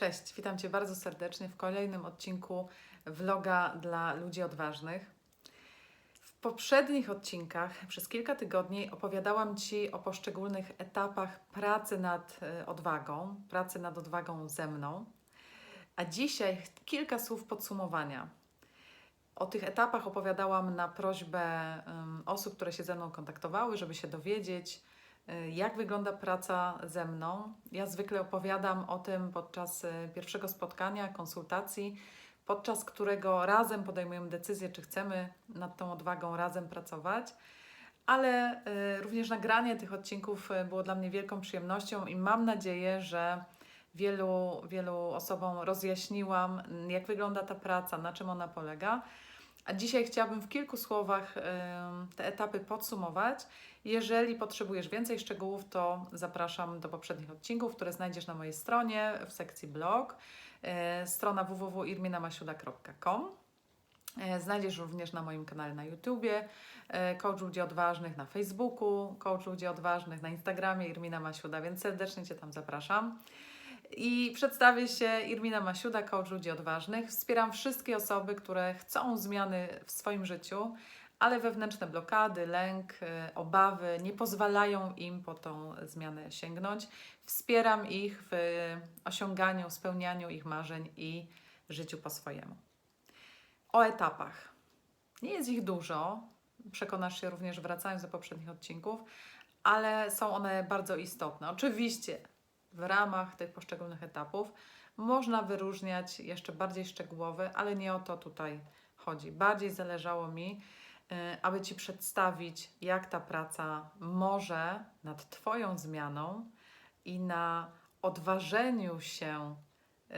Cześć, witam Cię bardzo serdecznie w kolejnym odcinku vloga dla ludzi odważnych. W poprzednich odcinkach przez kilka tygodni opowiadałam Ci o poszczególnych etapach pracy nad e, odwagą, pracy nad odwagą ze mną. A dzisiaj kilka słów podsumowania. O tych etapach opowiadałam na prośbę osób, które się ze mną kontaktowały, żeby się dowiedzieć, jak wygląda praca ze mną. Ja zwykle opowiadam o tym podczas y, pierwszego spotkania, konsultacji, podczas którego razem podejmujemy decyzję, czy chcemy nad tą odwagą razem pracować. Ale y, również nagranie tych odcinków było dla mnie wielką przyjemnością i mam nadzieję, że wielu, wielu osobom rozjaśniłam, jak wygląda ta praca, na czym ona polega. A dzisiaj chciałabym w kilku słowach te etapy podsumować. Jeżeli potrzebujesz więcej szczegółów, to zapraszam do poprzednich odcinków, które znajdziesz na mojej stronie w sekcji blog. E, Strona www.irminamasiuda.com. E, Znajdziesz również na moim kanale na YouTubie e, Coach Ludzi Odważnych, na Facebooku Coach Ludzi Odważnych, na Instagramie Irmina Masiuda, więc serdecznie Cię tam zapraszam. I przedstawię się Irmina Masiuda, coach ludzi odważnych. Wspieram wszystkie osoby, które chcą zmiany w swoim życiu, ale wewnętrzne blokady, lęk, y, obawy nie pozwalają im po tą zmianę sięgnąć. Wspieram ich w osiąganiu, spełnianiu ich marzeń i życiu po swojemu. O etapach. Nie jest ich dużo, przekonasz się również wracając do poprzednich odcinków, ale są one bardzo istotne. Oczywiście w ramach tych poszczególnych etapów można wyróżniać jeszcze bardziej szczegółowe, ale nie o to tutaj chodzi. Bardziej zależało mi, y, aby Ci przedstawić, jak ta praca może nad Twoją zmianą i na odważeniu się y,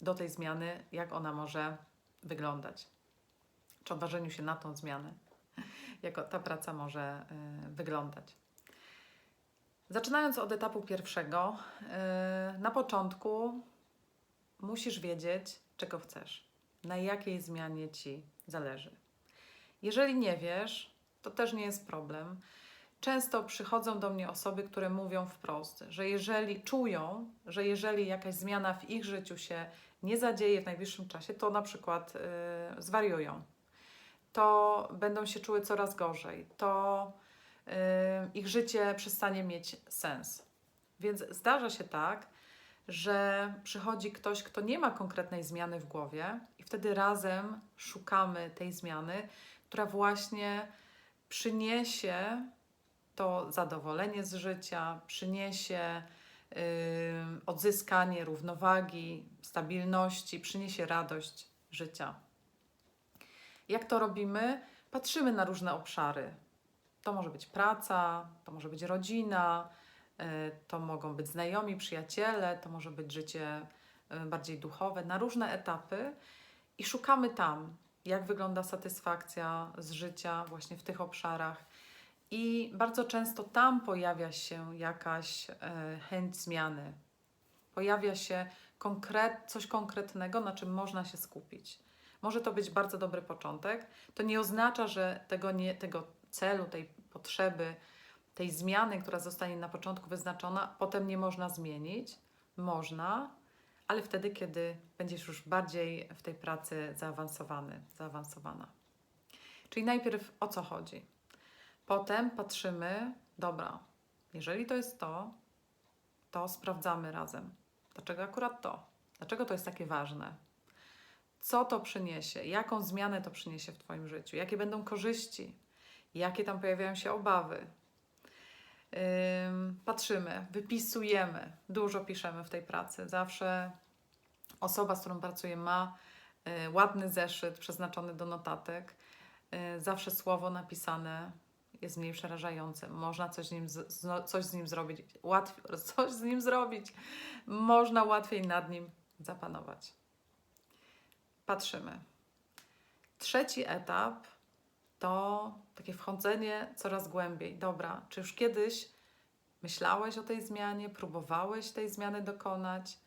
do tej zmiany, jak ona może wyglądać. Czy odważeniu się na tą zmianę, jak ta praca może y, wyglądać. Zaczynając od etapu pierwszego, yy, na początku musisz wiedzieć, czego chcesz, na jakiej zmianie ci zależy. Jeżeli nie wiesz, to też nie jest problem. Często przychodzą do mnie osoby, które mówią wprost, że jeżeli czują, że jeżeli jakaś zmiana w ich życiu się nie zadzieje w najbliższym czasie, to na przykład yy, zwariują. To będą się czuły coraz gorzej. To y, ich życie przestanie mieć sens. Więc zdarza się tak, że przychodzi ktoś, kto nie ma konkretnej zmiany w głowie, i wtedy razem szukamy tej zmiany, która właśnie przyniesie to zadowolenie z życia, przyniesie y, odzyskanie równowagi, stabilności, przyniesie radość życia. Jak to robimy? Patrzymy na różne obszary. To może być praca, to może być rodzina, y, to mogą być znajomi, przyjaciele, to może być życie y, bardziej duchowe, na różne etapy i szukamy tam, jak wygląda satysfakcja z życia właśnie w tych obszarach. I bardzo często tam pojawia się jakaś e, chęć zmiany. Pojawia się konkret, coś konkretnego, na czym można się skupić. Może to być bardzo dobry początek. To nie oznacza, że tego, nie, tego celu, tej potrzeby, tej zmiany, która zostanie na początku wyznaczona, potem nie można zmienić. Można, ale wtedy, kiedy będziesz już bardziej w tej pracy zaawansowany, zaawansowana. Czyli najpierw o co chodzi? Potem patrzymy, dobra, jeżeli to jest to, to sprawdzamy razem. Dlaczego akurat to? Dlaczego to jest takie ważne? Co to przyniesie? Jaką zmianę to przyniesie w Twoim życiu? Jakie będą korzyści? Jakie tam pojawiają się obawy? Ym, patrzymy, wypisujemy, dużo piszemy w tej pracy. Zawsze osoba, z którą pracuję, ma y, ładny zeszyt przeznaczony do notatek. Y, zawsze słowo napisane jest mniej przerażające. Można coś z nim, z, coś z nim zrobić, łatwiej, coś z nim zrobić. Można łatwiej nad nim zapanować. Patrzymy. Trzeci etap to takie wchodzenie coraz głębiej. Dobra, czy już kiedyś myślałeś o tej zmianie, próbowałeś tej zmiany dokonać?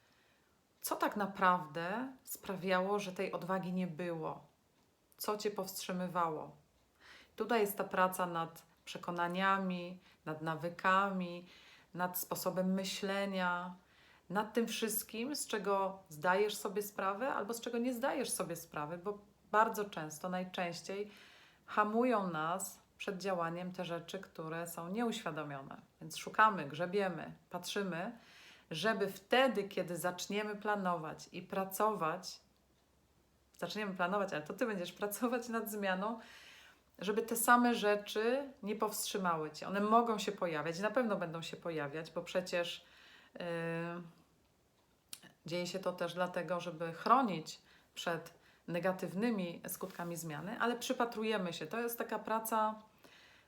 Co tak naprawdę sprawiało, że tej odwagi nie było? Co cię powstrzymywało? Tutaj jest ta praca nad przekonaniami, nad nawykami, nad sposobem myślenia, nad tym wszystkim, z czego zdajesz sobie sprawę albo z czego nie zdajesz sobie sprawy, bo bardzo często, najczęściej hamują nas przed działaniem te rzeczy, które są nieuświadomione. Więc szukamy, grzebiemy, patrzymy, żeby wtedy, kiedy zaczniemy planować i pracować, zaczniemy planować, ale to ty będziesz pracować nad zmianą, żeby te same rzeczy nie powstrzymały cię. One mogą się pojawiać, na pewno będą się pojawiać, bo przecież yy, dzieje się to też dlatego, żeby chronić przed negatywnymi skutkami zmiany, ale przypatrujemy się. To jest taka praca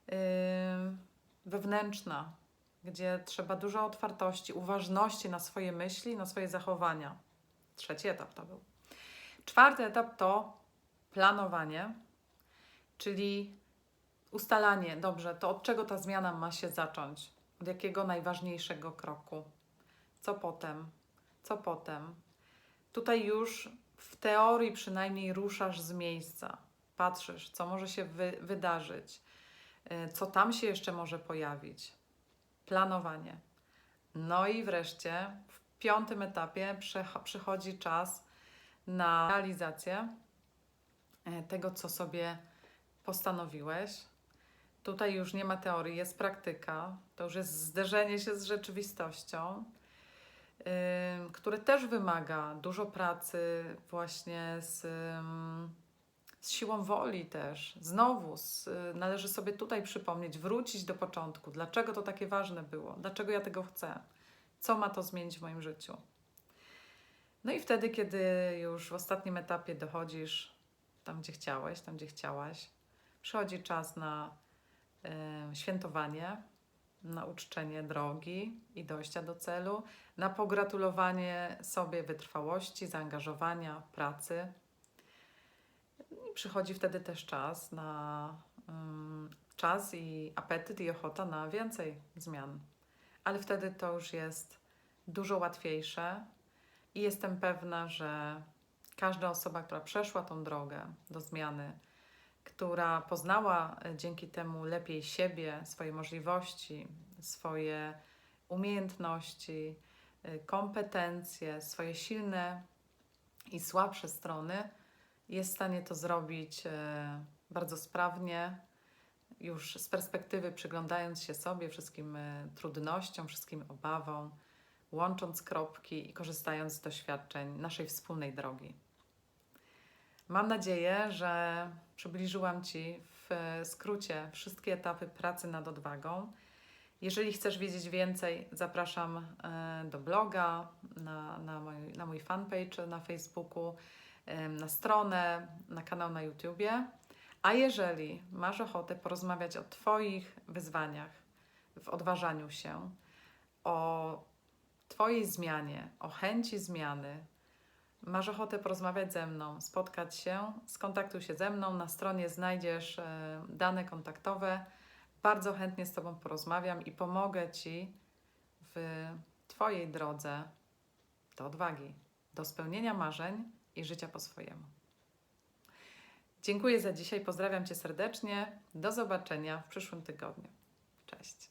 yy, wewnętrzna, gdzie trzeba dużo otwartości, uważności na swoje myśli, na swoje zachowania. Trzeci etap to był. Czwarty etap to planowanie, czyli ustalanie, dobrze, to od czego ta zmiana ma się zacząć? Od jakiego najważniejszego kroku? Co potem? Co potem? Tutaj już w teorii przynajmniej ruszasz z miejsca, patrzysz, co może się wy wydarzyć, yy, co tam się jeszcze może pojawić. Planowanie. No i wreszcie w piątym etapie przychodzi czas na realizację e, tego, co sobie postanowiłeś. Tutaj już nie ma teorii, jest praktyka, to już jest zderzenie się z rzeczywistością, które też wymaga dużo pracy, właśnie z, z siłą woli też. Znowu z, yy, należy sobie tutaj przypomnieć, wrócić do początku, dlaczego to takie ważne było, dlaczego ja tego chcę, co ma to zmienić w moim życiu. No i wtedy, kiedy już w ostatnim etapie dochodzisz tam, gdzie chciałeś, tam, gdzie chciałaś, przychodzi czas na y, świętowanie, na uczczenie drogi i dojścia do celu, na pogratulowanie sobie wytrwałości, zaangażowania, pracy. I przychodzi wtedy też czas na y, czas i apetyt i ochota na więcej zmian. Ale wtedy to już jest dużo łatwiejsze, i jestem pewna, że każda osoba, która przeszła tą drogę do zmiany, która poznała e, dzięki temu lepiej siebie, swoje możliwości, swoje umiejętności, e, kompetencje, swoje silne i słabsze strony, jest w stanie to zrobić e, bardzo sprawnie, już z perspektywy przyglądając się sobie, wszystkim trudnościom, wszystkim obawom łącząc kropki i korzystając z doświadczeń naszej wspólnej drogi. Mam nadzieję, że przybliżyłam Ci w skrócie wszystkie etapy pracy nad odwagą. Jeżeli chcesz wiedzieć więcej, zapraszam e, do bloga, na, na, mój, na mój fanpage na Facebooku, e, na stronę, na kanał na YouTubie. A jeżeli masz ochotę porozmawiać o Twoich wyzwaniach w odważaniu się, o Twojej zmianie, o chęci zmiany, masz ochotę porozmawiać ze mną, spotkać się, skontaktuj się ze mną. Na stronie znajdziesz e, dane kontaktowe. Bardzo chętnie z Tobą porozmawiam i pomogę Ci w Twojej drodze do odwagi, do spełnienia marzeń i życia po swojemu. Dziękuję za dzisiaj, pozdrawiam Cię serdecznie. Do zobaczenia w przyszłym tygodniu. Cześć.